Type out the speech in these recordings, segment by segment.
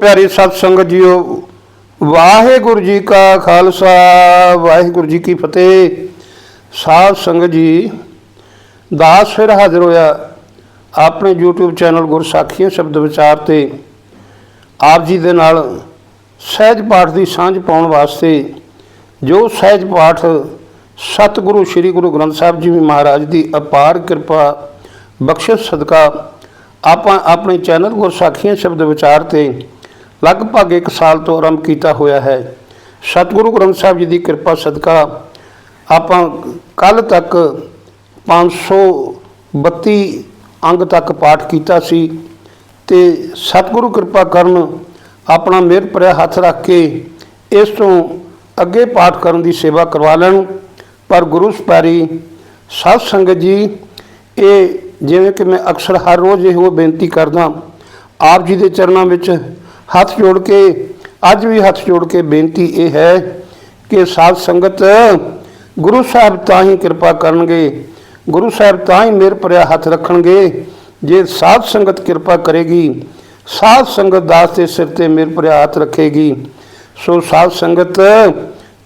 ਪਿਆਰੀ ਸਤ ਸੰਗਤ ਜੀਓ, ਵਾਹਿਗੁਰੂ ਜੀ ਕਾ ਖਾਲਸਾ, ਵਾਹਿਗੁਰੂ ਜੀ ਕੀ ਫਤਿਹ। ਸਾਧ ਸੰਗਤ ਜੀ, ਦਾਸ ਫਿਰ ਹਾਜ਼ਰ ਹੋਇਆ ਆਪਣੇ YouTube ਚੈਨਲ ਗੁਰਸਾਖੀਆਂ ਸ਼ਬਦ ਵਿਚਾਰ ਤੇ। ਆਪ ਜੀ ਦੇ ਨਾਲ ਸਹਿਜ ਪਾਠ ਦੀ ਸਾਂਝ ਪਾਉਣ ਵਾਸਤੇ ਜੋ ਸਹਿਜ ਪਾਠ ਸਤਿਗੁਰੂ, ਸ੍ਰੀ ਗੁਰੂ ਗ੍ਰੰਥ ਸਾਹਿਬ ਜੀ ਮਹਾਰਾਜ ਦੀ ਅਪਾਰ ਕਿਰਪਾ, ਬਖਸ਼ਿਸ਼, ਸਦਕਾ ਆਪਾਂ ਆਪਣੇ ਚੈਨਲ ਗੁਰਸਾਖੀਆਂ ਸ਼ਬਦ ਵਿਚਾਰ ਤੇ ਲਗਭਗ 1 ਸਾਲ ਤੋਂ ਆਰੰਭ ਕੀਤਾ ਹੋਇਆ ਹੈ। ਸਤਿਗੁਰੂ ਗ੍ਰੰਥ ਸਾਹਿਬ ਜੀ ਦੀ ਕਿਰਪਾ ਸਦਕਾ ਆਪਾਂ ਕੱਲ ਤੱਕ 532 ਅੰਗ ਤੱਕ ਪਾਠ ਕੀਤਾ ਸੀ ਤੇ ਸਤਿਗੁਰੂ ਕਿਰਪਾ ਕਰਨ ਆਪਣਾ ਮਿਹਰ ਭਰਿਆ ਹੱਥ ਰੱਖ ਕੇ ਇਸ ਤੋਂ ਅੱਗੇ ਪਾਠ ਕਰਨ ਦੀ ਸੇਵਾ ਕਰਵਾ ਲੈਣ। ਪਰ ਗੁਰੂ ਸਪਾਰੀ, ਸਾਧ ਸੰਗਤ ਜੀ, ਇਹ ਜਿਵੇਂ ਕਿ ਮੈਂ ਅਕਸਰ ਹਰ ਰੋਜ਼ ਇਹੋ ਬੇਨਤੀ ਕਰਦਾ, ਆਪ ਜੀ ਦੇ ਚਰਨਾਂ ਵਿੱਚ ਹੱਥ ਜੋੜ ਕੇ, ਅੱਜ ਵੀ ਹੱਥ ਜੋੜ ਕੇ ਬੇਨਤੀ ਇਹ ਹੈ ਕਿ ਸਾਧ ਸੰਗਤ ਗੁਰੂ ਸਾਹਿਬ ਤਾਂ ਹੀ ਕਿਰਪਾ ਕਰਨਗੇ, ਗੁਰੂ ਸਾਹਿਬ ਤਾਂ ਹੀ ਮਿਹਰ ਭਰਿਆ ਹੱਥ ਰੱਖਣਗੇ, ਜੇ ਸਾਧ ਸੰਗਤ ਕਿਰਪਾ ਕਰੇਗੀ, ਸਾਧ ਸੰਗਤ ਦਾਸ ਦੇ ਸਿਰ ਤੇ ਮਿਹਰ ਭਰਿਆ ਹੱਥ ਰੱਖੇਗੀ, ਸੋ ਸਾਧ ਸੰਗਤ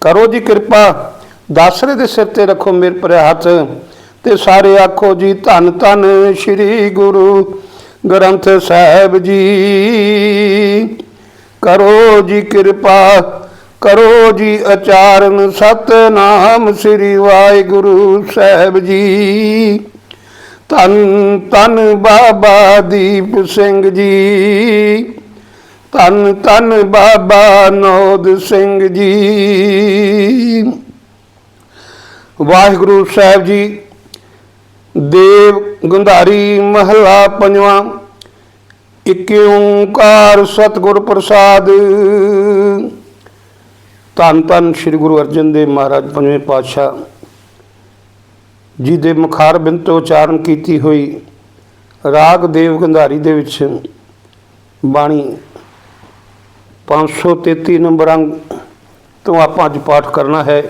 ਕਰੋ ਜੀ ਕਿਰਪਾ, ਦਾਸਰੇ ਦੇ ਸਿਰ ਤੇ ਰੱਖੋ ਮਿਹਰ ਭਰਿਆ ਹੱਥ, ਤੇ ਸਾਰੇ ਆਖੋ ਜੀ ਧੰਨ ਧੰਨ ਸ੍ਰੀ ਗੁਰੂ ਗ੍ਰੰਥ ਸਾਹਿਬ ਜੀ। ਕਰੋ ਜੀ ਕਿਰਪਾ, ਕਰੋ ਜੀ ਅਚਾਰਨ ਸਤਨਾਮ ਸ੍ਰੀ ਵਾਹਿਗੁਰੂ ਸਾਹਿਬ ਜੀ। ਧੰਨ ਧੰਨ ਬਾਬਾ ਦੀਪ ਸਿੰਘ ਜੀ। ਧੰਨ ਧੰਨ ਬਾਬਾ ਨੋਦ ਸਿੰਘ ਜੀ। ਵਾਹਿਗੁਰੂ ਸਾਹਿਬ ਜੀ ਦੇਵ ਗੰਧਾਰੀ ਮਹਲਾ ਪੰਜਵਾਂ, ਇਕ ਓੰਕਾਰ ਸਤਿਗੁਰ ਪ੍ਰਸਾਦ। ਧੰਨ ਧੰਨ ਸ੍ਰੀ ਗੁਰੂ ਅਰਜਨ ਦੇਵ ਮਹਾਰਾਜ ਪੰਜਵੇਂ ਪਾਤਸ਼ਾਹ ਜੀ ਦੇ ਮੁਖਾਰ ਬਿੰਦ ਤੋਂ ਉਚਾਰਨ ਕੀਤੀ ਹੋਈ ਰਾਗ ਦੇਵ ਗੰਧਾਰੀ ਦੇ ਵਿੱਚ ਬਾਣੀ 533 ਨੰਬਰ ਅੰਗ ਤੋਂ ਆਪਾਂ ਅੱਜ ਪਾਠ ਕਰਨਾ ਹੈ।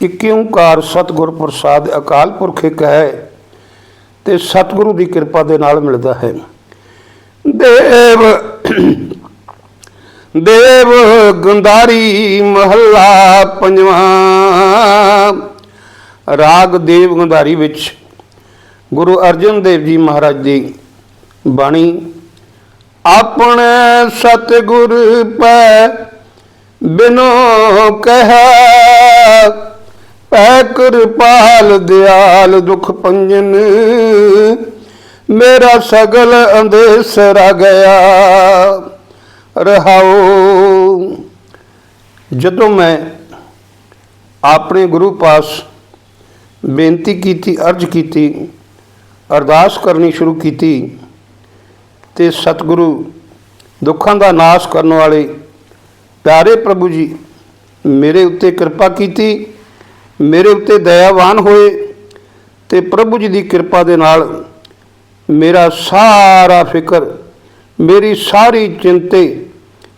ਇਕ ਓੰਕਾਰ ਸਤਿਗੁਰ ਪ੍ਰਸਾਦ ਅਕਾਲ ਪੁਰਖ ਇੱਕ ਹੈ ਤੇ ਸਤਿਗੁਰੂ ਦੀ ਕਿਰਪਾ ਦੇ ਨਾਲ ਮਿਲਦਾ ਹੈ। ਦੇਵ ਦੇਵ ਗੰਧਾਰੀ ਮਹੱਲਾ ਪੰਜਵਾਂ, ਰਾਗ ਦੇਵ ਗੰਧਾਰੀ ਵਿੱਚ ਗੁਰੂ ਅਰਜਨ ਦੇਵ ਜੀ ਮਹਾਰਾਜ ਦੀ ਬਾਣੀ, ਆਪਣੇ ਸਤਿਗੁਰ ਪੈ ਬਿਨੋ ਕਹਿ ਪੈ ਕਿਰਪਾਲ, ਦਿਆਲ ਦੁਖ ਪੰਜਨ। ਮੇਰਾ ਸਗਲ ਅੰਦੇਸਰਾ ਗਿਆ। ਰਹਾਉ। ਜਦੋਂ ਮੈਂ ਆਪਣੇ ਗੁਰੂ ਪਾਸ ਬੇਨਤੀ ਕੀਤੀ, ਅਰਜ ਕੀਤੀ, ਅਰਦਾਸ ਕਰਨੀ ਸ਼ੁਰੂ ਕੀਤੀ ਤੇ ਸਤਿਗੁਰੂ ਦੁੱਖਾਂ ਦਾ ਨਾਸ਼ ਕਰਨ ਵਾਲੇ ਪਿਆਰੇ ਪ੍ਰਭੂ ਜੀ ਮੇਰੇ ਉੱਤੇ ਕਿਰਪਾ ਕੀਤੀ ਮੇਰੇ ਉੱਤੇ ਦਇਆਵਾਨ ਹੋਏ ਤੇ ਪ੍ਰਭੂ ਜੀ ਦੀ ਕਿਰਪਾ ਦੇ ਨਾਲ ਮੇਰਾ ਸਾਰਾ ਫਿਕਰ, ਮੇਰੀ ਸਾਰੀ ਚਿੰਤੇ,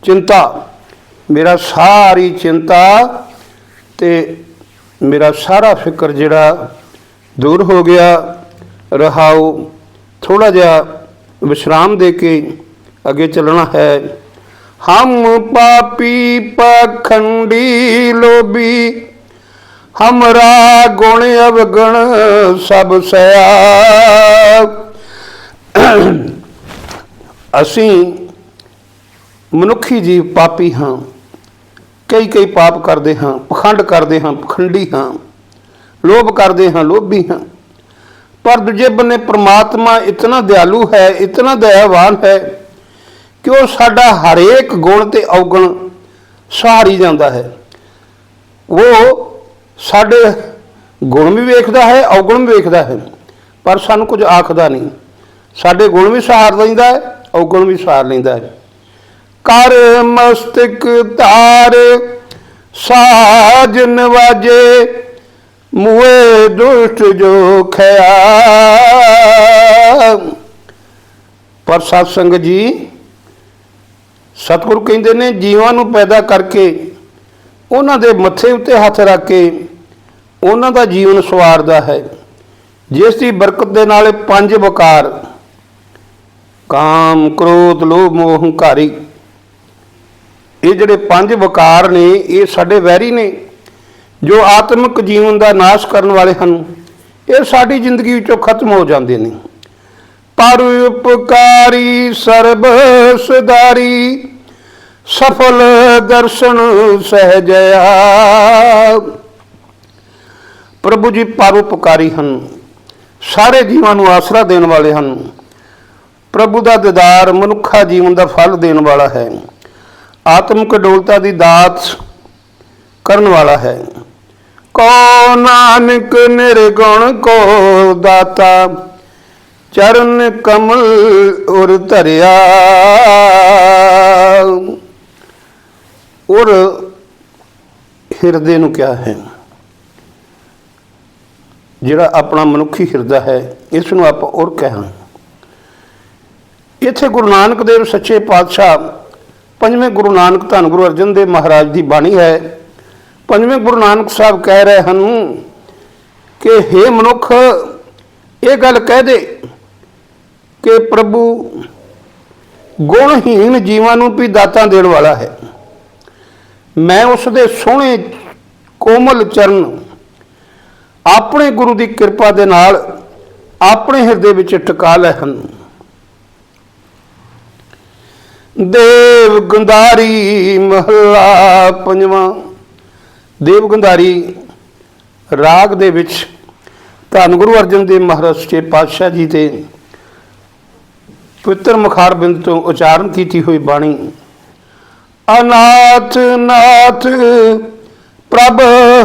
ਚਿੰਤਾ, ਮੇਰਾ ਸਾਰੀ ਚਿੰਤਾ ਤੇ ਮੇਰਾ ਸਾਰਾ ਫਿਕਰ ਜਿਹੜਾ ਦੂਰ ਹੋ ਗਿਆ। ਰਹਾਉ ਥੋੜਾ ਜਿਹਾ ਵਿਸ਼ਰਾਮ ਦੇ ਕੇ ਅੱਗੇ ਚੱਲਣਾ ਹੈ। ਹਮ ਪਾਪੀ ਪਖੰਡੀ ਲੋਭੀ ਹਮਰਾ ਗੁਣ ਅਵਗਣ ਸਭ ਸਿਆ ਅਸੀਂ ਮਨੁੱਖੀ ਜੀਵ ਪਾਪੀ ਹਾਂ। ਕਈ ਕਈ ਪਾਪ ਕਰਦੇ ਹਾਂ, ਪਖੰਡ ਕਰਦੇ ਹਾਂ, ਪਖੰਡੀ ਹਾਂ। ਲੋਭ ਕਰਦੇ ਹਾਂ, ਲੋਭੀ ਹਾਂ। ਪਰ ਦੂਜੇ ਬੰਨੇ ਪ੍ਰਮਾਤਮਾ ਇਤਨਾ ਦਿਆਲੂ ਹੈ, ਇਤਨਾ ਦਇਆਵਾਨ ਹੈ ਕਿ ਉਹ ਸਾਡਾ ਹਰੇਕ ਗੁਣ ਤੇ ਔਗਣ ਸਹਾਰੀ ਜਾਂਦਾ ਹੈ। ਉਹ ਸਾਡੇ ਗੁਣ ਵੀ ਵੇਖਦਾ ਹੈ, ਔਗਣ ਵੀ ਵੇਖਦਾ ਹੈ। ਪਰ ਸਾਨੂੰ ਕੁਝ ਆਖਦਾ ਨਹੀਂ। ਸਾਡੇ ਗੁਣ ਵੀ ਸਹਾਰ ਲੈਂਦਾ ਹੈ, ਔਗਣ ਵੀ ਸਹਾਰ ਲੈਂਦਾ ਹੈ। ਕਰ ਮਸਤਕ ਧਾਰ ਸਾਜ ਨਵਾਜੇ ਮੂਏ ਦੁਸ਼ਟ ਜੋ ਖਿਆ ਪਰ ਸਤ ਸੰਗਤ ਜੀ, ਸਤਿਗੁਰੂ ਕਹਿੰਦੇ ਨੇ, ਜੀਵਾਂ ਨੂੰ ਪੈਦਾ ਕਰਕੇ ਉਹਨਾਂ ਦੇ ਮੱਥੇ ਉੱਤੇ ਹੱਥ ਰੱਖ ਕੇ ਉਹਨਾਂ ਦਾ ਜੀਵਨ ਸਵਾਰਦਾ ਹੈ। ਜਿਸ ਦੀ ਬਰਕਤ ਦੇ ਨਾਲ ਪੰਜ ਵਕਾਰ, ਕਾਮ, ਕ੍ਰੋਧ, ਲੋਭ, ਮੋਹ, ਹੰਕਾਰੀ, ਇਹ ਜਿਹੜੇ ਪੰਜ ਵਕਾਰ ਨੇ, ਇਹ ਸਾਡੇ ਵੈਰੀ ਨੇ, ਜੋ ਆਤਮਿਕ ਜੀਵਨ ਦਾ ਨਾਸ਼ ਕਰਨ ਵਾਲੇ ਹਨ, ਇਹ ਸਾਡੀ ਜ਼ਿੰਦਗੀ ਵਿੱਚੋਂ ਖਤਮ ਹੋ ਜਾਂਦੇ ਨੇ। ਪਰ ਉਪਕਾਰੀ ਸਰਬ ਸਦਾਰੀ ਸਫਲ ਦਰਸ਼ਨ ਸਹਜਿਆ ਪ੍ਰਭੂ ਜੀ ਪਰਉਪਕਾਰੀ ਹਨ, ਸਾਰੇ ਜੀਵਾਂ ਨੂੰ ਆਸਰਾ ਦੇਣ ਵਾਲੇ ਹਨ। ਪ੍ਰਭੂ ਦਾ ਦੀਦਾਰ ਮਨੁੱਖਾ ਜੀਵਨ ਦਾ ਫਲ ਦੇਣ ਵਾਲਾ ਹੈ। ਆਤਮਿਕ ਡੋਲਤਾ ਦੀ ਦਾਤ ਕਰਨ ਵਾਲਾ ਹੈ। ਕੋ ਨਾਨਕ ਨਿਰਗੁਣ ਕੋ ਦਾਤਾ, ਚਰਨ ਕਮਲ ਉਰ ਧਰਿਆ। ਔਰ ਹਿਰਦੇ ਨੂੰ ਕਿਹਾ ਹੈ। ਜਿਹੜਾ ਆਪਣਾ ਮਨੁੱਖੀ ਹਿਰਦਾ ਹੈ, ਇਸ ਨੂੰ ਆਪਾਂ ਔਰ ਕਹਾਂ ਇੱਥੇ ਗੁਰੂ ਨਾਨਕ ਦੇਵ ਸੱਚੇ ਪਾਤਸ਼ਾਹ ਪੰਜਵੇਂ ਗੁਰੂ ਨਾਨਕ ਧੰਨ ਗੁਰੂ ਅਰਜਨ ਦੇਵ ਮਹਾਰਾਜ ਦੀ ਬਾਣੀ ਹੈ। ਪੰਜਵੇਂ ਗੁਰੂ ਨਾਨਕ ਸਾਹਿਬ ਕਹਿ ਰਹੇ ਹਨ ਕਿ हे ਮਨੁੱਖ, ਇਹ ਗੱਲ ਕਹਿ ਦੇ ਕਿ ਪ੍ਰਭੂ ਗੁਣਹੀਣ ਜੀਵਾਂ ਨੂੰ ਵੀ ਦਾਤਾਂ ਦੇਣ ਵਾਲਾ ਹੈ। ਮੈਂ ਉਸ ਦੇ ਸੋਹਣੇ ਕੋਮਲ ਚਰਨ ਆਪਣੇ ਗੁਰੂ ਦੀ ਕਿਰਪਾ ਦੇ ਨਾਲ ਆਪਣੇ ਹਿਰਦੇ ਵਿੱਚ ਟਿਕਾ ਲਏ ਹਨ ਦੇਵ ਗੰਧਾਰੀ ਮਹੱਲਾ ਪੰਜਵਾਂ। ਦੇਵ ਗੰਧਾਰੀ ਰਾਗ ਦੇ ਵਿੱਚ ਧੰਨ ਗੁਰੂ ਅਰਜਨ ਦੇਵ ਮਹਾਰਾਜ ਸੱਚੇ ਪਾਤਸ਼ਾਹ ਜੀ ਦੇ ਪਵਿੱਤਰ ਮੁਖਾਰ ਬਿੰਦ ਤੋਂ ਉਚਾਰਨ ਕੀਤੀ ਹੋਈ ਬਾਣੀ ਅਨਾਥ, ਨਾਥ, ਪ੍ਰਭ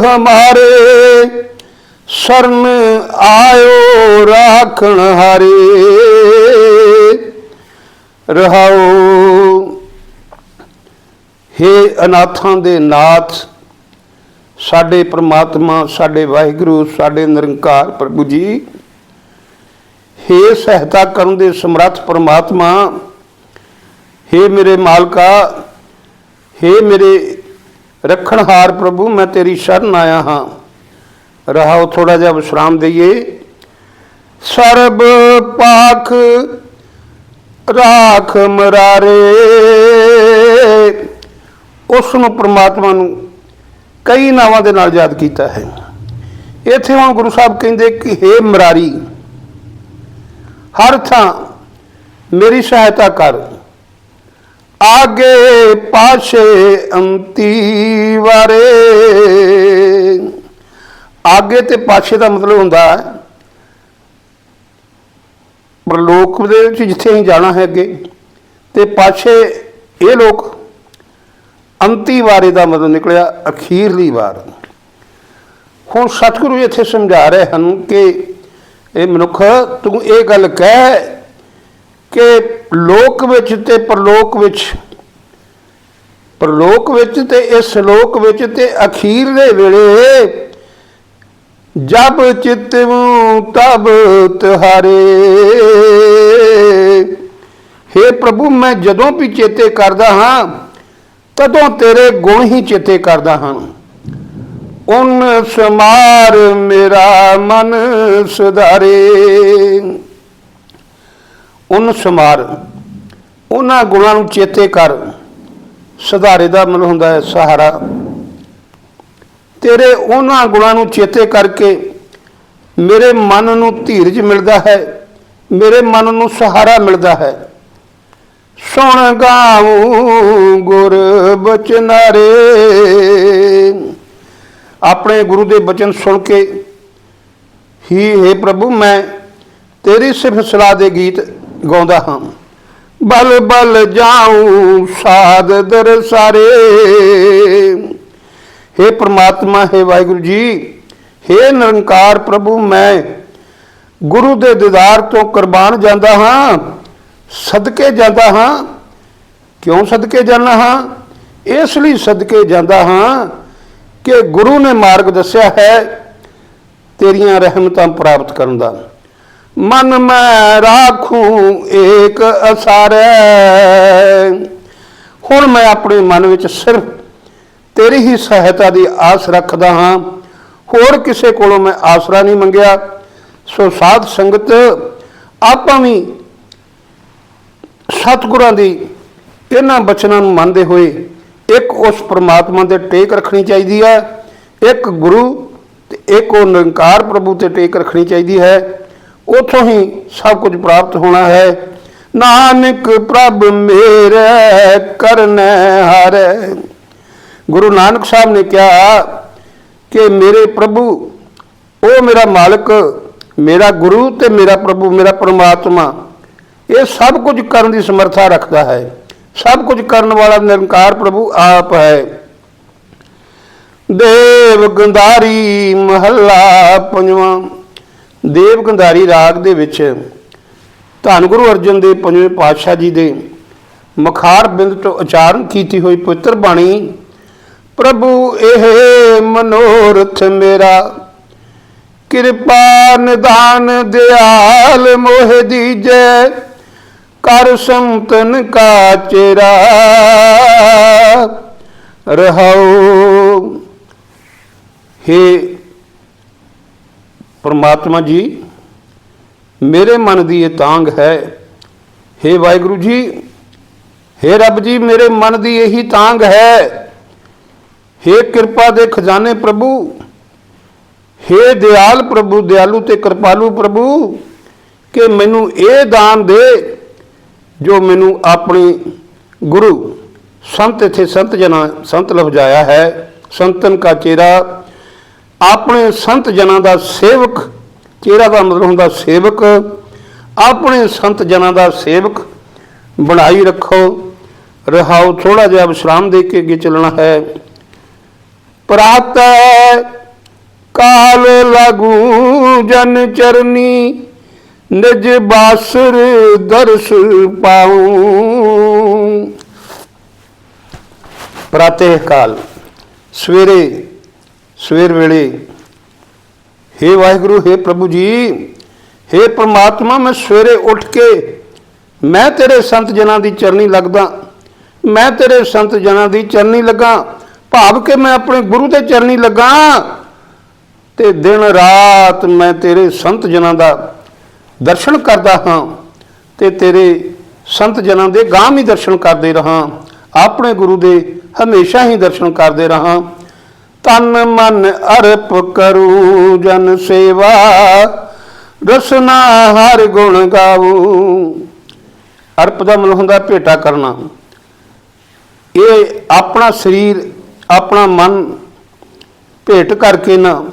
ਹਮਾਰੇ, ਸ਼ਰਨ ਆਇਓ ਰਾਖਣ ਹਾਰੇ। ਰਹਾਓ, ਹੇ ਅਨਾਥਾਂ ਦੇ ਨਾਥ, ਸਾਡੇ ਪ੍ਰਮਾਤਮਾ, ਸਾਡੇ ਵਾਹਿਗੁਰੂ, ਸਾਡੇ ਨਿਰੰਕਾਰ ਪ੍ਰਭੂ ਜੀ, ਹੇ ਸਹਾਇਤਾ ਕਰਨ ਦੇ ਸਮਰੱਥ ਪ੍ਰਮਾਤਮਾ, ਹੇ ਮੇਰੇ ਮਾਲਕਾ ਹੇ ਮੇਰੇ ਰੱਖਣਹਾਰ ਪ੍ਰਭੂ, ਮੈਂ ਤੇਰੀ ਸ਼ਰਨ ਆਇਆ ਹਾਂ। ਰਹਾਓ ਥੋੜਾ ਜਿਹਾ ਵਿਸ਼ਰਾਮ ਦਈਏ। ਸਰਬ ਪਾਖ ਰਾਖ ਮਰਾਰੇ। ਉਸ ਨੂੰ ਪ੍ਰਮਾਤਮਾ ਨੂੰ ਕਈ ਨਾਵਾਂ ਦੇ ਨਾਲ ਯਾਦ ਕੀਤਾ ਹੈ। ਇੱਥੇ ਹੁਣ ਗੁਰੂ ਸਾਹਿਬ ਕਹਿੰਦੇ ਕਿ हे ਮਰਾਰੀ, ਹਰ ਥਾਂ ਮੇਰੀ ਸਹਾਇਤਾ ਕਰ। ਆਗੇ ਪਾਸ਼ੇ ਅੰਤੀ ਵਾਰੇ। ਆਗੇ ਤੇ ਪਾਸ਼ੇ ਦਾ ਮਤਲਬ ਹੁੰਦਾ ਹੈ ਪ੍ਰਲੋਕ ਦੇ ਵਿੱਚ ਜਿੱਥੇ ਅਸੀਂ ਜਾਣਾ ਹੈ ਅੱਗੇ, ਤੇ ਪਾਸ਼ੇ ਇਹ ਲੋਕ ਅੰਤੀ ਵਾਰੇ ਦਾ ਮਤਲਬ ਨਿਕਲਿਆ ਅਖੀਰਲੀ ਵਾਰ। ਹੁਣ ਸਤਿਗੁਰੂ ਜੀ ਇੱਥੇ ਸਮਝਾ ਰਹੇ ਹਨ ਕਿ ਇਹ ਮਨੁੱਖ ਤੂੰ ਇਹ ਗੱਲ ਕਹਿ ਕਿ ਲੋਕ ਵਿੱਚ ਤੇ ਪਰਲੋਕ ਵਿੱਚ। ਪਰਲੋਕ ਵਿੱਚ ਤੇ ਇਸ ਲੋਕ ਵਿੱਚ ਤੇ ਅਖੀਰ ਦੇ ਵੇਲੇ ਜਬ ਚਿਤਵੂ ਤਬ ਤੁਹਾਰੇ। हे ਪ੍ਰਭੂ, ਮੈਂ ਜਦੋਂ ਵੀ ਚੇਤੇ ਕਰਦਾ ਹਾਂ, ਤਦੋਂ ਤੇਰੇ ਗੁਣ ਹੀ ਚੇਤੇ ਕਰਦਾ ਹਾਂ। ਉਨ ਸਮਾਰ ਮੇਰਾ ਮਨ ਸੁਧਾਰੇ। ਉਨ ਸਮਾਰ ਉਹਨਾਂ ਗੁਣਾਂ ਨੂੰ ਚੇਤੇ ਕਰ। ਸੁਧਾਰੇ ਦਾ ਮਨ ਹੁੰਦਾ ਹੈ ਸਹਾਰਾ। ਤੇਰੇ ਉਹਨਾਂ ਗੁਣਾਂ ਨੂੰ ਚੇਤੇ ਕਰਕੇ ਮੇਰੇ ਮਨ ਨੂੰ ਧੀਰਜ ਮਿਲਦਾ ਹੈ, ਮੇਰੇ ਮਨ ਨੂੰ ਸਹਾਰਾ ਮਿਲਦਾ ਹੈ। ਸੁਣ ਗਾਉ ਗੁਰ ਬਚਨਾਰੇ ਆਪਣੇ ਗੁਰੂ ਦੇ ਬਚਨ ਸੁਣ ਕੇ, ਹੀ, ਹੈ ਪ੍ਰਭੂ, ਮੈਂ ਤੇਰੀ ਸਿਫਤ ਸਲਾਹ ਦੇ ਗੀਤ ਗਾਉਂਦਾ ਹਾਂ ਬਲ ਬਲ ਜਾਉ ਸਾਧ ਦਰ ਸਾਰੇ हे ਪ੍ਰਮਾਤਮਾ हे ਵਾਹਿਗੁਰੂ ਜੀ हे ਨਿਰੰਕਾਰ ਪ੍ਰਭੂ ਮੈਂ ਗੁਰੂ ਦੇ ਦੀਦਾਰ ਤੋਂ ਕੁਰਬਾਨ ਜਾਂਦਾ ਹਾਂ ਸਦਕੇ ਜਾਂਦਾ ਹਾਂ ਕਿਉਂ ਸਦਕੇ ਜਾਂਦਾ ਹਾਂ ਇਸ ਲਈ ਸਦਕੇ ਜਾਂਦਾ ਹਾਂ ਕਿ ਗੁਰੂ ਨੇ ਮਾਰਗ ਦੱਸਿਆ ਹੈ ਤੇਰੀਆਂ ਰਹਿਮਤਾਂ ਪ੍ਰਾਪਤ ਕਰਨ ਦਾ ਮਨ ਮੈਂ ਰਾਖੂ ਏਕ ਅਸਾਰੈ। ਹੁਣ ਮੈਂ ਆਪਣੇ ਮਨ ਵਿੱਚ ਸਿਰਫ ਤੇਰੀ ਹੀ ਸਹਾਇਤਾ ਦੀ ਆਸ ਰੱਖਦਾ ਹਾਂ। ਹੋਰ ਕਿਸੇ ਕੋਲੋਂ ਮੈਂ ਆਸਰਾ ਨਹੀਂ ਮੰਗਿਆ। ਸੋ ਸਾਧ ਸੰਗਤ, ਆਪਾਂ ਵੀ ਸਤਿਗੁਰਾਂ ਦੀ ਇਹਨਾਂ ਬਚਨਾਂ ਨੂੰ ਮੰਨਦੇ ਹੋਏ ਇੱਕ ਉਸ ਪ੍ਰਮਾਤਮਾ ਤੇ ਟੇਕ ਰੱਖਣੀ ਚਾਹੀਦੀ ਹੈ। ਇੱਕ ਗੁਰੂ ਤੇ ਇੱਕ ਉਹ ਨਿਰੰਕਾਰ ਪ੍ਰਭੂ ਤੇ ਟੇਕ ਰੱਖਣੀ ਚਾਹੀਦੀ ਹੈ। ਉਥੋਂ ਹੀ ਸਭ ਕੁਝ ਪ੍ਰਾਪਤ ਹੋਣਾ ਹੈ। ਨਾਨਕ ਪ੍ਰਭ ਮੇਰੇ ਕਰਨੈ ਹਾਰੇ। ਗੁਰੂ ਨਾਨਕ ਸਾਹਿਬ ਨੇ ਕਿਹਾ ਕਿ ਮੇਰੇ ਪ੍ਰਭੂ, ਉਹ ਮੇਰਾ ਮਾਲਕ, ਮੇਰਾ ਗੁਰੂ ਤੇ ਮੇਰਾ ਪ੍ਰਭੂ, ਮੇਰਾ ਪਰਮਾਤਮਾ, ਇਹ ਸਭ ਕੁਝ ਕਰਨ ਦੀ ਸਮਰੱਥਾ ਰੱਖਦਾ ਹੈ। ਸਭ ਕੁਝ ਕਰਨ ਵਾਲਾ ਨਿਰੰਕਾਰ ਪ੍ਰਭੂ ਆਪ ਹੈ। ਦੇਵ ਗੰਧਾਰੀ ਮਹੱਲਾ ਪੰਜਵਾਂ। ਦੇਵ ਗੰਧਾਰੀ ਰਾਗ ਦੇ ਵਿੱਚ ਧੰਨ ਗੁਰੂ ਅਰਜਨ ਦੇਵ ਪੰਜਵੇਂ ਪਾਤਸ਼ਾਹ ਜੀ ਦੇ ਮਖਾਰ ਬਿੰਦ ਤੋਂ ਉਚਾਰਨ ਕੀਤੀ ਹੋਈ ਪਵਿੱਤਰ ਬਾਣੀ, ਪ੍ਰਭੂ, ਇਹ ਮਨੋਰਥ ਮੇਰਾ। ਕਿਰਪਾ, ਨਿਦਾਨ, ਦਿਆਲ ਮੋਹ ਦੀਜੈ। ਕਰ ਸੰਤਨ ਕਾ ਚੇਰਾ। ਰਹਾਉ। ਹੇ ਪਰਮਾਤਮਾ ਜੀ, ਮੇਰੇ ਮਨ ਦੀ ਇਹ ਤਾਂਗ ਹੈ। ਹੇ ਵਾਹਿਗੁਰੂ ਜੀ, ਹੇ ਰੱਬ ਜੀ, ਮੇਰੇ ਮਨ ਦੀ ਇਹੀ ਤਾਂਗ ਹੈ। ਹੇ ਕਿਰਪਾ ਦੇ ਖਜ਼ਾਨੇ ਪ੍ਰਭੂ, ਹੇ ਦਿਆਲ ਪ੍ਰਭੂ, ਦਿਆਲੂ ਤੇ ਕਿਰਪਾਲੂ ਪ੍ਰਭੂ, ਕਿ ਮੈਨੂੰ ਇਹ ਦਾਨ ਦੇ ਜੋ ਮੈਨੂੰ ਆਪਣੇ ਗੁਰੂ ਸੰਤ ਇਥੇ ਸੰਤ ਜਨਾ, ਸੰਤ ਲਫਜ਼ਾਇਆ ਹੈ। ਸੰਤਨ ਕਾ ਚਿਹਰਾ ਆਪਣੇ ਸੰਤ ਜਨਾਂ ਦਾ ਸੇਵਕ ਚਿਹਰਾ ਦਾ ਮਤਲਬ ਹੁੰਦਾ ਸੇਵਕ? ਆਪਣੇ ਸੰਤ ਜਨਾਂ ਦਾ ਸੇਵਕ ਬਣਾਈ ਰੱਖੋ। ਰਹਾਓ ਥੋੜਾ ਜਿਹਾ ਵਿਸ਼ਰਾਮ ਦੇ ਕੇ ਅੱਗੇ ਚੱਲਣਾ ਹੈ। ਪ੍ਰਾਤੈ ਕਾਲ ਲਾਗੂ, ਜਨ ਚਰਨੀ, ਨਿਜ ਬਾਸਰ ਦਰਸ ਪਾਉ। ਪ੍ਰਾਤਹ ਕਾਲ, ਸਵੇਰੇ ਸਵੇਰ ਵੇਲੇ हे ਵਾਹਿਗੁਰੂ हे ਪ੍ਰਭੂ ਜੀ हे ਪ੍ਰਮਾਤਮਾ ਮੈਂ ਸਵੇਰੇ ਉੱਠ ਕੇ ਮੈਂ ਤੇਰੇ ਸੰਤ ਜਨਾਂ ਦੀ ਚਰਨੀ ਲੱਗਦਾ ਮੈਂ ਤੇਰੇ ਸੰਤ ਜਨਾਂ ਦੀ ਚਰਨੀ ਲੱਗਾ ਭਾਵ ਕਿ ਮੈਂ ਆਪਣੇ ਗੁਰੂ ਤੇ ਚਰਨੀ ਲੱਗਾ ਤੇ ਦਿਨ ਰਾਤ ਮੈਂ ਤੇਰੇ ਸੰਤ ਜਨਾਂ ਦਾ ਦਰਸ਼ਨ ਕਰਦਾ ਹਾਂ ਤੇ ਤੇਰੇ ਸੰਤ ਜਨਾਂ ਦੇ ਗਾਮ ਹੀ ਦਰਸ਼ਨ ਕਰਦੇ ਰਹਾ ਆਪਣੇ ਗੁਰੂ ਦੇ ਹਮੇਸ਼ਾ ਹੀ ਦਰਸ਼ਨ ਕਰਦੇ ਰਹਾ ਤਨ ਮਨ ਅਰਪ ਕਰੂ, ਜਨ ਸੇਵਾ। ਰਸਨਾ ਹਰ ਗੁਣ ਗਾਵੂ ਅਰਪ ਦਾ ਮਨ ਹੁੰਦਾ ਭੇਟਾ ਕਰਨਾ। ਇਹ ਆਪਣਾ ਸਰੀਰ, ਆਪਣਾ ਮਨ ਭੇਟ ਕਰਕੇ ਨਾ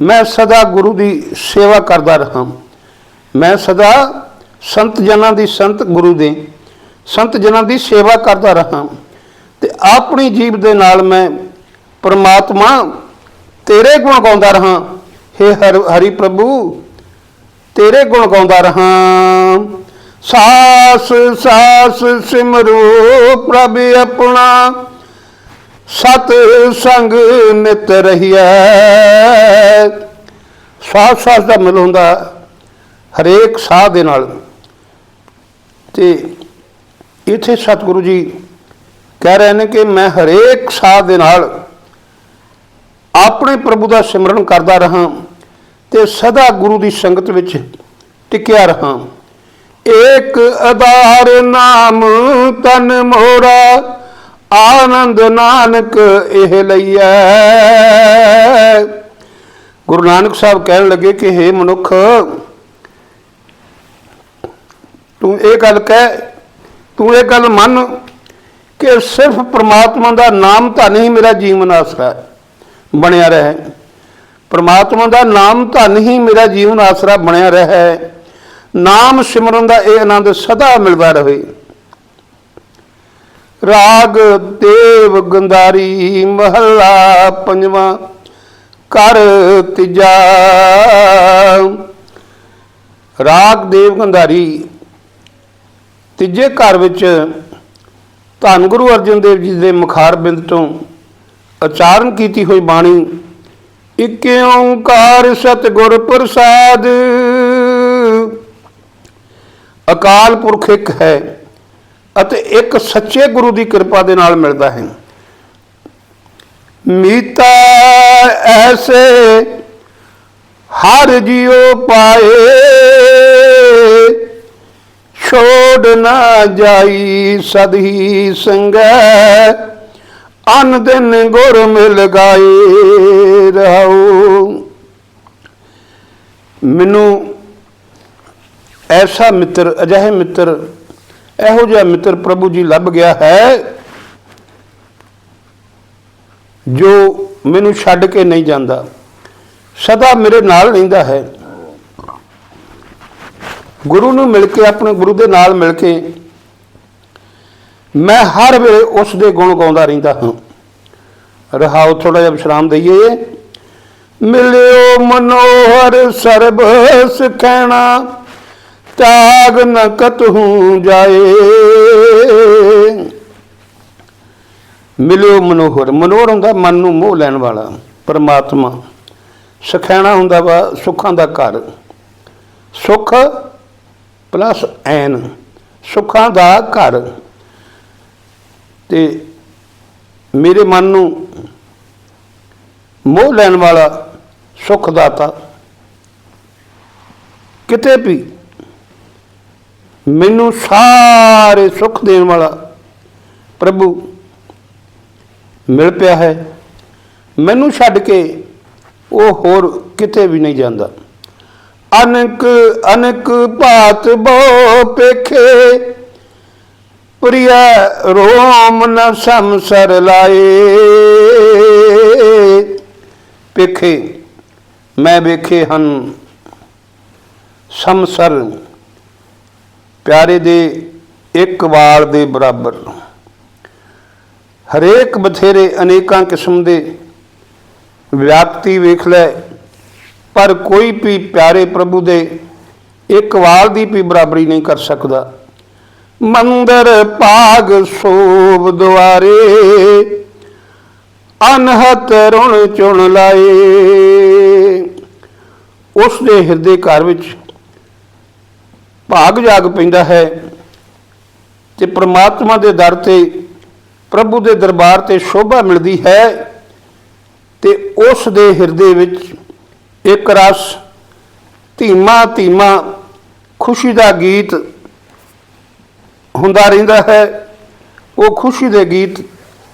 ਮੈਂ ਸਦਾ ਗੁਰੂ ਦੀ ਸੇਵਾ ਕਰਦਾ ਰਹਾ। ਮੈਂ ਸਦਾ ਸੰਤ ਜਨਾਂ ਦੀ ਸੰਤ ਗੁਰੂ ਦੇ, ਸੰਤ ਜਨਾਂ ਦੀ ਸੇਵਾ ਕਰਦਾ ਰਹਾ। ਤੇ ਆਪਣੀ ਜੀਵ ਦੇ ਨਾਲ ਮੈਂ ਪਰਮਾਤਮਾ, ਤੇਰੇ ਗੁਣ ਗਾਉਂਦਾ ਰਹਾ। ਹੇ ਹਰ- ਹਰੀ ਪ੍ਰਭੂ, ਤੇਰੇ ਗੁਣ ਗਾਉਂਦਾ ਰਹਾ। ਸਾਸ ਸਾਸ ਸਿਮਰੋ ਪ੍ਰਭ ਆਪਣਾ, ਸਤ ਸੰਗ ਨਿਤ ਰਹੀਐ। ਸਾਸ ਸਾਸ ਦਾ ਮਿਲ ਹੁੰਦਾ ਹਰੇਕ ਸਾਹ ਦੇ ਨਾਲ। ਤੇ ਇਥੇ ਸਤਿਗੁਰੂ ਜੀ ਕਹਿ ਰਹੇ ਨੇ ਕਿ ਮੈਂ ਹਰੇਕ ਸਾਹ ਦੇ ਨਾਲ ਆਪਣੇ ਪ੍ਰਭੂ ਦਾ ਸਿਮਰਨ ਕਰਦਾ ਰਹਾ ਤੇ ਸਦਾ ਗੁਰੂ ਦੀ ਸੰਗਤ ਵਿੱਚ ਟਿਕਿਆ ਰਹਾ। ਏਕ ਆਧਾਰ ਨਾਮ ਤਨ ਮੋਰਾ ਆਨੰਦ ਨਾਨਕ ਇਹ ਲਈਐ। ਗੁਰੂ ਨਾਨਕ ਸਾਹਿਬ ਕਹਿਣ ਲੱਗੇ ਕਿ हे ਮਨੁੱਖ ਤੂੰ ਇਹ ਗੱਲ ਕਹਿ ਤੂੰ ਇਹ ਗੱਲ ਮੰਨ ਕਿ ਸਿਰਫ ਪ੍ਰਮਾਤਮਾ ਦਾ ਨਾਮ ਤਾਂ ਨਹੀਂ ਮੇਰਾ ਜੀਵਨ ਆਸਰਾ ਹੈ, ਬਣਿਆ ਰਹੇ। ਪਰਮਾਤਮਾ ਦਾ ਨਾਮ ਧਨ ਹੀ ਮੇਰਾ ਜੀਵਨ ਆਸਰਾ ਬਣਿਆ ਰਹੇ। ਨਾਮ ਸਿਮਰਨ ਦਾ ਇਹ ਆਨੰਦ ਸਦਾ ਮਿਲਦਾ ਰਹੇ। ਰਾਗ, ਦੇਵ, ਗੰਧਾਰੀ, ਮਹੱਲਾ, ਪੰਜਵਾਂ ਕਰ ਤੀਜਾ ਰਾਗ, ਦੇਵ, ਗੰਧਾਰੀ। ਤੀਜੇ ਘਰ ਵਿੱਚ ਧੰਨ ਗੁਰੂ ਅਰਜਨ ਦੇਵ ਜੀ ਦੇ ਮੁਖਾਰ ਬਿੰਦ ਤੋਂ ਉਚਾਰਨ ਕੀਤੀ ਹੋਈ ਬਾਣੀ, ਇਕ ਓੰਕਾਰ ਸਤਿਗੁਰ ਪ੍ਰਸਾਦ। ਅਕਾਲ ਪੁਰਖ ਇੱਕ ਹੈ ਅਤੇ ਇੱਕ ਸੱਚੇ ਗੁਰੂ ਦੀ ਕਿਰਪਾ ਦੇ ਨਾਲ ਮਿਲਦਾ ਹੈ। ਮੀਤਾ ਐਸੇ ਹਰ ਜਿਉ ਪਾਏ, ਛੋੜ ਨਾ ਜਾਈ ਸਦਹੀ ਸੰਗੈ। ਅਨ ਦਿਨ ਗੁਰ ਮਿਲ ਗਾਏ ਰਹੋ ਮੈਨੂੰ ਐਸਾ ਮਿੱਤਰ, ਅਜਿਹੇ ਮਿੱਤਰ, ਇਹੋ ਜਿਹਾ ਮਿੱਤਰ ਪ੍ਰਭੂ ਜੀ ਲੱਭ ਗਿਆ ਹੈ, ਜੋ ਮੈਨੂੰ ਛੱਡ ਕੇ ਨਹੀਂ ਜਾਂਦਾ। ਸਦਾ ਮੇਰੇ ਨਾਲ ਰਹਿੰਦਾ ਹੈ। ਗੁਰੂ ਨੂੰ ਮਿਲ ਕੇ, ਆਪਣੇ ਗੁਰੂ ਦੇ ਨਾਲ ਮਿਲ ਕੇ ਮੈਂ ਹਰ ਵੇਲੇ ਉਸ ਦੇ ਗੁਣ ਗਾਉਂਦਾ ਰਹਿੰਦਾ ਹਾਂ। ਰਹਾਓ ਥੋੜਾ ਜਿਹਾ ਵਿਸ਼ਰਾਮ ਦਈਏ। ਮਿਲਿਓ ਮਨੋਹਰ ਸਰਬ ਸਖਣਾ ਤਿਆਗ ਨ ਕਤਹੂ ਜਾਏ। ਮਿਲਿਓ ਮਨੋਹਰ ਮਨੋਹਰ ਹੁੰਦਾ ਮਨ ਨੂੰ ਮੋਹ ਲੈਣ ਵਾਲਾ, ਪਰਮਾਤਮਾ। ਸਖੈਣਾ ਹੁੰਦਾ ਵਾ ਸੁੱਖਾਂ ਦਾ ਘਰ। ਸੁਖ ਪਲੱਸ ਐਨ, ਸੁੱਖਾਂ ਦਾ ਘਰ। ਤੇ ਮੇਰੇ ਮਨ ਨੂੰ ਮੋਹ ਲੈਣ ਵਾਲਾ ਸੁਖ ਦਾਤਾ ਕਿਤੇ ਵੀ ਮੈਨੂੰ ਸਾਰੇ ਸੁੱਖ ਦੇਣ ਵਾਲਾ ਪ੍ਰਭੂ ਮਿਲ ਪਿਆ ਹੈ। ਮੈਨੂੰ ਛੱਡ ਕੇ ਉਹ ਹੋਰ ਕਿਤੇ ਵੀ ਨਹੀਂ ਜਾਂਦਾ। ਅਨਕ ਅਨਕ ਭਾਤ ਬੋ ਪੇਖੇ ਪ੍ਰਿਆ ਰੋਮ ਨ ਸੰਸਰ ਲਾਏ। ਪੇਖੇ ਮੈਂ ਵੇਖੇ ਹਨ ਸੰਸਰ ਪਿਆਰੇ ਦੇ ਇੱਕ ਵਾਲ ਦੇ ਬਰਾਬਰ। ਹਰੇਕ ਬਥੇਰੇ ਅਨੇਕਾਂ ਕਿਸਮ ਦੇ ਵਿਅਕਤੀ ਵੇਖ ਲੈ, ਪਰ ਕੋਈ ਵੀ ਪਿਆਰੇ ਪ੍ਰਭੂ ਦੇ ਇੱਕ ਵਾਲ ਦੀ ਵੀ ਬਰਾਬਰੀ ਨਹੀਂ ਕਰ ਸਕਦਾ। ਮੰਦਰ ਪਾਗ ਸੋਭ ਦੁਆਰੇ, ਅਨਹਤ ਰੁਣ ਚੁਣ ਲਾਏ। ਉਸ ਦੇ ਹਿਰਦੇ ਘਰ ਵਿੱਚ ਭਾਗ ਜਾਗ ਪੈਂਦਾ ਹੈ ਤੇ ਪ੍ਰਮਾਤਮਾ ਦੇ ਦਰ ਤੇ, ਪ੍ਰਭੂ ਦੇ ਦਰਬਾਰ ਤੇ ਸ਼ੋਭਾ ਮਿਲਦੀ ਹੈ ਤੇ ਉਸ ਦੇ ਹਿਰਦੇ ਵਿੱਚ ਇੱਕ ਰਸ ਧੀਮਾ ਧੀਮਾ ਖੁਸ਼ੀ ਦਾ ਗੀਤ ਹੁੰਦਾ ਰਹਿੰਦਾ ਹੈ। ਉਹ ਖੁਸ਼ੀ ਦੇ ਗੀਤ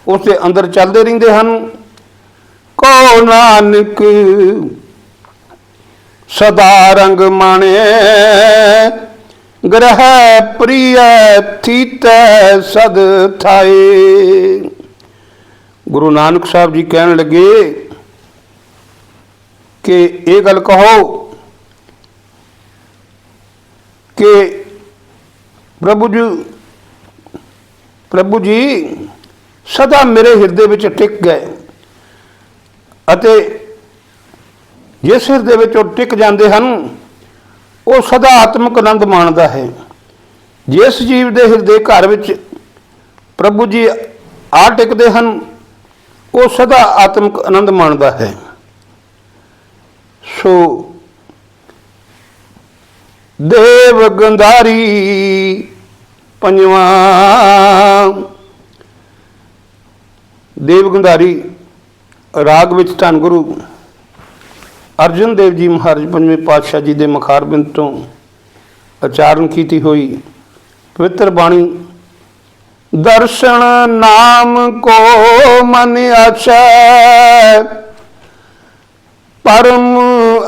ਉਸ ਦੇ ਅੰਦਰ ਚੱਲਦੇ ਰਹਿੰਦੇ ਹਨ। ਕੋ ਨਾਨਕ ਸਦਾ ਰੰਗ ਮਾਣੇ, ਗ੍ਰਹਿ ਪ੍ਰਿਯ ਥੀਤੈ ਸਦ ਥਾਏ। ਗੁਰੂ ਨਾਨਕ ਸਾਹਿਬ ਜੀ ਕਹਿਣ ਲੱਗੇ ਕਿ ਇਹ ਗੱਲ ਕਹੋ ਕਿ ਪ੍ਰਭੂ ਜੀ ਪ੍ਰਭੂ ਜੀ, ਸਦਾ ਮੇਰੇ ਹਿਰਦੇ ਵਿੱਚ ਟਿਕ ਗਏ। ਅਤੇ ਜਿਸ ਹਿਰਦੇ ਵਿੱਚ ਉਹ ਟਿਕ ਜਾਂਦੇ ਹਨ, ਉਹ ਸਦਾ ਆਤਮਿਕ ਆਨੰਦ ਮਾਣਦਾ ਹੈ। ਜਿਸ ਜੀਵ ਦੇ ਹਿਰਦੇ ਘਰ ਵਿੱਚ ਪ੍ਰਭੂ ਜੀ ਆ ਟਿਕਦੇ ਹਨ, ਉਹ ਸਦਾ ਆਤਮਿਕ ਆਨੰਦ ਮਾਣਦਾ ਹੈ। ਸੋ ਦੇਵ ਗੰਧਾਰੀ ਪੰਜਵਾਂ। ਦੇਵ ਗੰਧਾਰੀ ਰਾਗ ਵਿੱਚ ਧੰਨ ਗੁਰੂ ਅਰਜਨ ਦੇਵ ਜੀ ਮਹਾਰਾਜ ਪੰਜਵੇਂ ਪਾਤਸ਼ਾਹ ਜੀ ਦੇ ਮੁਖਾਰਬਿੰਦ ਤੋਂ ਉਚਾਰਨ ਕੀਤੀ ਹੋਈ ਪਵਿੱਤਰ ਬਾਣੀ, ਦਰਸ਼ਨ ਨਾਮ ਕੋ ਮਨ ਆਛੈ ਪਰਮ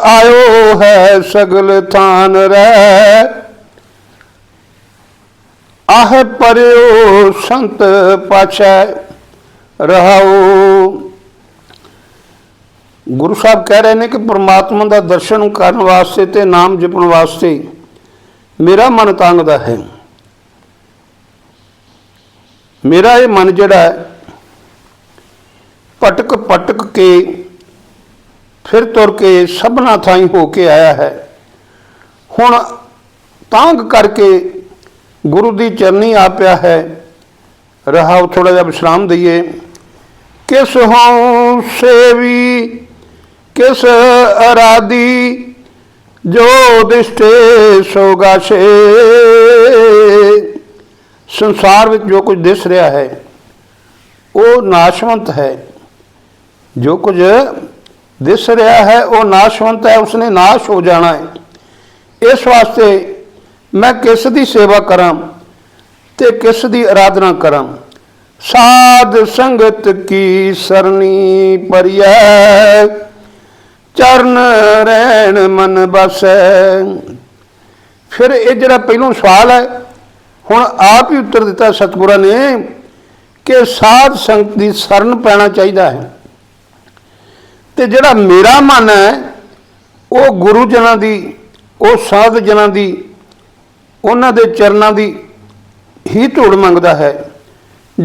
ਆਇਓ ਹੈ ਸਗਲ ਥਾਨ ਰਹਿ। ਆਹ ਪਰਿਓ ਸੰਤ ਪਾਛੈ ਰਹਾਉ। ਗੁਰੂ ਸਾਹਿਬ ਕਹਿ ਰਹੇ ਨੇ ਕਿ ਪ੍ਰਮਾਤਮਾ ਦਾ ਦਰਸ਼ਨ ਕਰਨ ਵਾਸਤੇ ਤੇ ਨਾਮ ਜਪਣ ਵਾਸਤੇ ਮੇਰਾ ਮਨ ਤੰਗਦਾ ਹੈ। ਮੇਰਾ ਇਹ ਮਨ ਜਿਹੜਾ ਹੈ ਪਟਕ ਭਟਕ ਕੇ ਫਿਰ ਤੁਰ ਕੇ ਸਭਨਾ ਥਾਈ ਹੋ ਕੇ ਆਇਆ ਹੈ। ਹੁਣ ਤਾਂਗ ਕਰਕੇ ਗੁਰੂ ਦੀ ਚਰਨੀ ਆ ਪਿਆ ਹੈ। ਰਹਾਉ ਥੋੜਾ ਜਿਹਾ ਵਿਸ਼ਰਾਮ ਦਈਏ। ਕਿਸ ਹਉ ਸੇਵੀ, ਕਿਸ ਅਰਾਦੀ ਜੋ ਦਿਸ਼ਟੇ ਸੋ ਸੰਸਾਰ ਵਿੱਚ ਜੋ ਕੁਝ ਦਿਸ ਰਿਹਾ ਹੈ, ਉਹ ਨਾਸ਼ਵੰਤ ਹੈ। ਜੋ ਕੁਝ ਦਿਸ ਰਿਹਾ ਹੈ, ਉਹ ਨਾਸ਼ਵੰਤ ਹੈ, ਉਸਨੇ ਨਾਸ਼ ਹੋ ਜਾਣਾ ਹੈ। ਇਸ ਵਾਸਤੇ ਮੈਂ ਕਿਸ ਦੀ ਸੇਵਾ ਕਰਾਂ ਤੇ ਕਿਸ ਦੀ ਆਰਾਧਨਾ ਕਰਾਂ? ਸਾਧ ਸੰਗਤ ਕੀ ਸਰਨੀ ਪਰਿਐ ਚਰਨ ਰਹਿਣ ਮਨ ਬਸੈ। ਫਿਰ ਇਹ ਜਿਹੜਾ ਪਹਿਲੋਂ ਸਵਾਲ ਹੈ, ਹੁਣ ਆਪ ਹੀ ਉੱਤਰ ਦਿੱਤਾ ਸਤਿਗੁਰਾਂ ਨੇ ਕਿ ਸਾਧ ਸੰਗਤ ਦੀ ਸ਼ਰਨ ਪੈਣਾ ਚਾਹੀਦਾ ਹੈ। ਤੇ ਜਿਹੜਾ ਮੇਰਾ ਮਨ ਹੈ, ਉਹ ਗੁਰੂ ਜਨਾਂ ਦੀ, ਉਹ ਸਾਧ ਜਨਾਂ ਦੀ ਉਹਨਾਂ ਦੇ ਚਰਨਾਂ ਦੀ ਹੀ ਧੂੜ ਮੰਗਦਾ ਹੈ।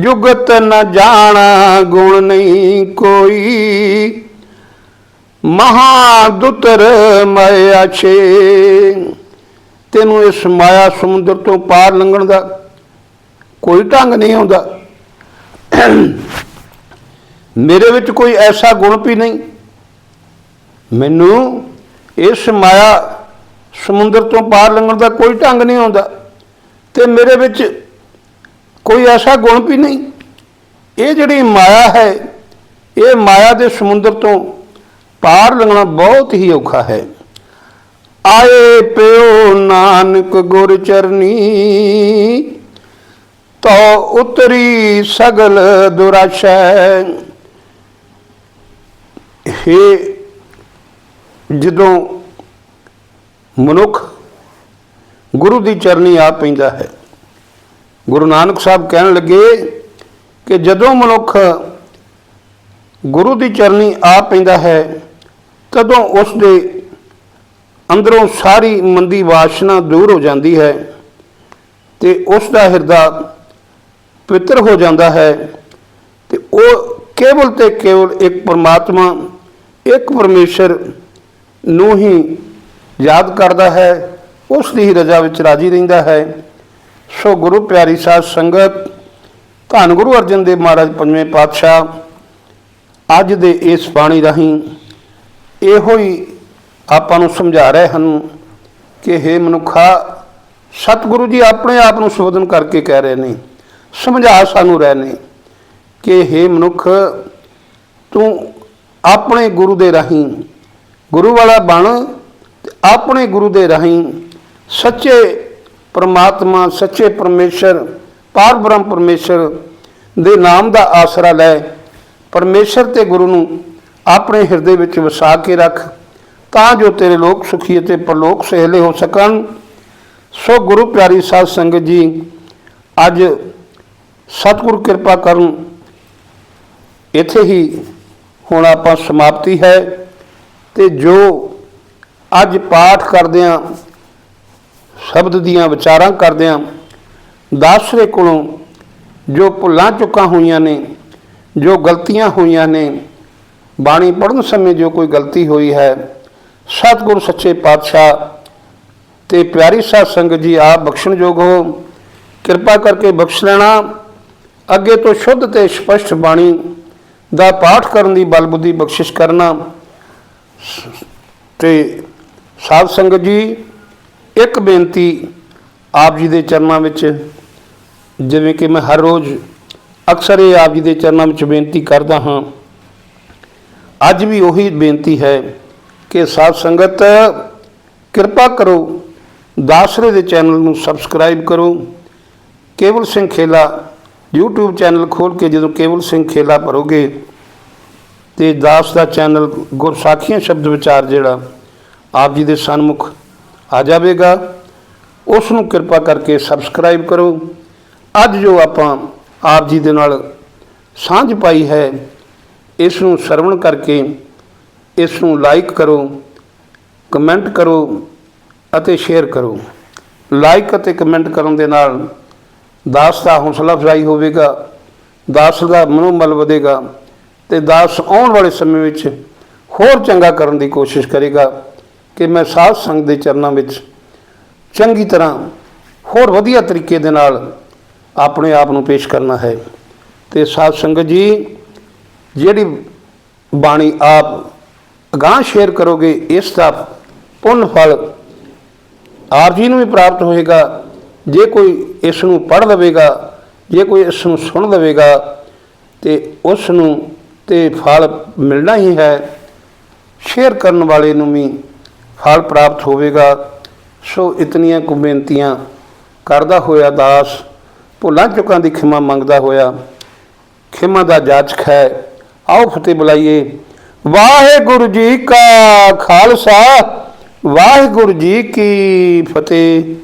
ਜੁਗਤ ਨ ਜਾਣਾ, ਗੁਣ ਨਹੀਂ ਕੋਈ। ਮਹਾ ਦੁਤਰ ਮਾਇਆ ਛੇ। ਤੈਨੂੰ ਇਸ ਮਾਇਆ ਸਮੁੰਦਰ ਤੋਂ ਪਾਰ ਲੰਘਣ ਦਾ ਕੋਈ ਢੰਗ ਨਹੀਂ ਆਉਂਦਾ। ਮੇਰੇ ਵਿੱਚ ਕੋਈ ਐਸਾ ਗੁਣ ਵੀ ਨਹੀਂ। ਮੈਨੂੰ ਇਸ ਮਾਇਆ ਸਮੁੰਦਰ ਤੋਂ ਪਾਰ ਲੰਘਣ ਦਾ ਕੋਈ ਢੰਗ ਨਹੀਂ ਆਉਂਦਾ ਤੇ ਮੇਰੇ ਵਿੱਚ ਕੋਈ ਐਸਾ ਗੁਣ ਵੀ ਨਹੀਂ। ਇਹ ਜਿਹੜੀ ਮਾਇਆ ਹੈ, ਇਹ ਮਾਇਆ ਦੇ ਸਮੁੰਦਰ ਤੋਂ ਪਾਰ ਲੰਘਣਾ ਬਹੁਤ ਹੀ ਔਖਾ ਹੈ। ਆਏ ਪਿਓ ਨਾਨਕ ਗੁਰ ਚਰਨੀ, ਤੋ ਉਤਰੀ ਸਗਲ ਦੁਰਾਸ਼ੈ। हे ਜਦੋਂ ਮਨੁੱਖ ਗੁਰੂ ਦੀ ਚਰਨੀ ਆ ਪੈਂਦਾ ਹੈ। ਗੁਰੂ ਨਾਨਕ ਸਾਹਿਬ ਕਹਿਣ ਲੱਗੇ ਕਿ ਜਦੋਂ ਮਨੁੱਖ ਗੁਰੂ ਦੀ ਚਰਨੀ ਆ ਪੈਂਦਾ ਹੈ, ਤਦੋਂ ਉਸ ਦੇ ਅੰਦਰੋਂ ਸਾਰੀ ਮੰਦੀ ਵਾਸ਼ਨਾ ਦੂਰ ਹੋ ਜਾਂਦੀ ਹੈ ਤੇ ਉਸ ਦਾ ਹਿਰਦਾ ਪਵਿੱਤਰ ਹੋ ਜਾਂਦਾ ਹੈ ਤੇ ਉਹ ਕੇਵਲ ਤੇ ਕੇਵਲ ਇੱਕ ਪਰਮਾਤਮਾ, ਇੱਕ ਪਰਮੇਸ਼ਰ ਨੂੰ ਹੀ ਯਾਦ ਕਰਦਾ ਹੈ, ਉਸ ਦੀ ਹੀ ਰਜ਼ਾ ਵਿੱਚ ਰਾਜੀ ਰਹਿੰਦਾ ਹੈ। ਸੋ ਗੁਰੂ ਪਿਆਰੀ ਸਾਧ ਸੰਗਤ, ਧੰਨ ਗੁਰੂ ਅਰਜਨ ਦੇਵ ਮਹਾਰਾਜ ਪੰਜਵੇਂ ਪਾਤਸ਼ਾਹ, ਅੱਜ ਦੇ ਇਸ ਬਾਣੀ ਰਾਹੀਂ ਇਹੋ ਹੀ ਆਪਾਂ ਨੂੰ ਸਮਝਾ ਰਹੇ ਹਨ ਕਿ हे ਮਨੁੱਖਾ, ਸਤਿਗੁਰੂ ਜੀ ਆਪਣੇ ਆਪ ਨੂੰ ਸੰਬੋਧਨ ਕਰਕੇ ਕਹਿ ਰਹੇ ਨੇ, ਸਮਝਾ ਸਾਨੂੰ ਰਹੇ ਨੇ ਕਿ हे ਮਨੁੱਖ, ਤੂੰ ਆਪਣੇ ਗੁਰੂ ਦੇ ਰਾਹੀਂ ਗੁਰੂ ਵਾਲਾ ਬਣ ਆਪਣੇ ਗੁਰੂ ਦੇ ਰਾਹੀਂ ਸੱਚੇ ਪਰਮਾਤਮਾ, ਸੱਚੇ ਪਰਮੇਸ਼ਰ, ਪਾਰ ਬ੍ਰਹਮ ਪਰਮੇਸ਼ਰ ਦੇ ਨਾਮ ਦਾ ਆਸਰਾ ਲੈ ਪਰਮੇਸ਼ਰ ਤੇ ਗੁਰੂ ਨੂੰ ਆਪਣੇ ਹਿਰਦੇ ਵਿੱਚ ਵਸਾ ਕੇ ਰੱਖ ਤਾਂ ਜੋ ਤੇਰੇ ਲੋਕ ਸੁਖੀ ਅਤੇ ਪਰਲੋਕ ਸਹਿਲੇ ਹੋ ਸਕਣ। ਸੋ ਗੁਰੂ ਪਿਆਰੀ ਸਾਧ ਸੰਗਤ ਜੀ, ਅੱਜ ਸਤਿਗੁਰ ਕਿਰਪਾ ਕਰਨ ਇੱਥੇ ਹੀ ਹੁਣ ਆਪਾਂ ਸਮਾਪਤੀ ਹੈ ਤੇ ਜੋ ਅੱਜ ਪਾਠ ਕਰਦਿਆਂ ਸ਼ਬਦ ਦੀਆਂ ਵਿਚਾਰਾਂ ਕਰਦਿਆਂ ਦਾਸਰੇ ਕੋਲੋਂ ਜੋ ਭੁੱਲਾਂ ਚੁੱਕਾਂ ਹੋਈਆਂ ਨੇ, ਜੋ ਗਲਤੀਆਂ ਹੋਈਆਂ ਨੇ, ਬਾਣੀ ਪੜ੍ਹਨ ਸਮੇਂ ਜੋ ਕੋਈ ਗਲਤੀ ਹੋਈ ਹੈ, ਸਤਿਗੁਰ ਸੱਚੇ ਪਾਤਸ਼ਾਹ ਤੇ ਪਿਆਰੀ ਸਾਧ ਸੰਗਤ ਜੀ, ਆਪ ਬਖਸ਼ਣਯੋਗ ਹੋ। ਕਿਰਪਾ ਕਰਕੇ ਬਖਸ਼ ਲੈਣਾ। ਅੱਗੇ ਤੋਂ ਸ਼ੁੱਧ ਤੇ ਸਪਸ਼ਟ ਬਾਣੀ ਦਾ ਪਾਠ ਕਰਨ ਦੀ ਬਲ ਬੁੱਧੀ ਬਖਸ਼ਿਸ਼ ਕਰਨਾ। ਤੇ ਸਾਧ ਸੰਗਤ ਜੀ, ਇੱਕ ਬੇਨਤੀ ਆਪ ਜੀ ਦੇ ਚਰਨਾਂ ਵਿੱਚ, ਜਿਵੇਂ ਕਿ ਮੈਂ ਹਰ ਰੋਜ਼ ਅਕਸਰ ਇਹ ਆਪ ਜੀ ਦੇ ਚਰਨਾਂ ਵਿੱਚ ਬੇਨਤੀ ਕਰਦਾ ਹਾਂ। ਅੱਜ ਵੀ ਉਹੀ ਬੇਨਤੀ ਹੈ ਕਿ ਸਾਧ ਸੰਗਤ, ਕਿਰਪਾ ਕਰੋ ਦਾਸਰੇ ਦੇ ਚੈਨਲ ਨੂੰ ਸਬਸਕ੍ਰਾਈਬ ਕਰੋ। ਕੇਵਲ ਸਿੰਘ ਖੇਲਾ YouTube ਚੈਨਲ ਖੋਲ ਕੇ ਜਦੋਂ ਕੇਵਲ ਸਿੰਘ ਖੇਲਾ ਭਰੋਗੇ, ਤੇ ਦਾਸ ਦਾ ਚੈਨਲ ਗੁਰਸਾਖੀਆਂ ਸ਼ਬਦ ਵਿਚਾਰ ਜਿਹੜਾ ਆਪ ਜੀ ਦੇ ਸਨਮੁਖ ਆ ਜਾਵੇਗਾ। ਉਸ ਨੂੰ ਕਿਰਪਾ ਕਰਕੇ ਸਬਸਕ੍ਰਾਈਬ ਕਰੋ। ਅੱਜ ਜੋ ਆਪਾਂ ਆਪ ਜੀ ਦੇ ਨਾਲ ਸਾਂਝ ਪਾਈ ਹੈ, ਇਸ ਨੂੰ ਸਰਵਣ ਕਰਕੇ ਇਸ ਨੂੰ ਲਾਈਕ ਕਰੋ ਕਮੈਂਟ ਕਰੋ ਅਤੇ ਸ਼ੇਅਰ ਕਰੋ। ਲਾਈਕ ਅਤੇ ਕਮੈਂਟ ਕਰਨ ਦੇ ਨਾਲ ਦਾਸ ਦਾ ਹੌਸਲਾ ਅਫਜ਼ਾਈ ਹੋਵੇਗਾ, ਦਾਸ ਦਾ ਮਨੋਬਲ ਵਧੇਗਾ ਤੇ ਦਾਸ ਆਉਣ ਵਾਲੇ ਸਮੇਂ ਵਿੱਚ ਹੋਰ ਚੰਗਾ ਕਰਨ ਦੀ ਕੋਸ਼ਿਸ਼ ਕਰੇਗਾ। ਕਿ ਮੈਂ ਸਾਧ ਸੰਗਤ ਦੇ ਚਰਨਾਂ ਵਿੱਚ ਚੰਗੀ ਤਰ੍ਹਾਂ ਹੋਰ ਵਧੀਆ ਤਰੀਕੇ ਦੇ ਨਾਲ ਆਪਣੇ ਆਪ ਨੂੰ ਪੇਸ਼ ਕਰਨਾ ਹੈ। ਤੇ ਸਾਧ ਸੰਗਤ ਜੀ, ਜਿਹੜੀ ਬਾਣੀ ਆਪ ਅਗਾਂਹ ਸ਼ੇਅਰ ਕਰੋਗੇ, ਇਸ ਦਾ ਪੁੰਨ ਫਲ ਆਪ ਜੀ ਨੂੰ ਵੀ ਪ੍ਰਾਪਤ ਹੋਏਗਾ। ਜੇ ਕੋਈ ਇਸ ਨੂੰ ਪੜ੍ਹ ਲਵੇਗਾ, ਜੇ ਕੋਈ ਇਸ ਨੂੰ ਸੁਣ ਲਵੇਗਾ, ਤੇ ਉਸ ਨੂੰ ਤੇ ਫਲ ਮਿਲਣਾ ਹੀ ਹੈ। ਸ਼ੇਅਰ ਕਰਨ ਵਾਲੇ ਨੂੰ ਵੀ ਫਲ ਪ੍ਰਾਪਤ ਹੋਵੇਗਾ, ਸੋ ਇਤਨੀਆਂ ਕੁ ਬੇਨਤੀਆਂ ਕਰਦਾ ਹੋਇਆ ਦਾਸ ਭੁੱਲਾਂ ਚੁੱਕਾਂ ਦੀ ਖਿਮਾ ਮੰਗਦਾ ਹੋਇਆ, ਖਿਮਾ ਦਾ ਜਾਚਕ ਹੈ, ਆਓ ਫਤਿਹ ਬੁਲਾਈਏ। ਵਾਹਿਗੁਰੂ ਜੀ ਕਾ ਖਾਲਸਾ, ਵਾਹਿਗੁਰੂ ਜੀ ਕੀ ਫਤਿਹ।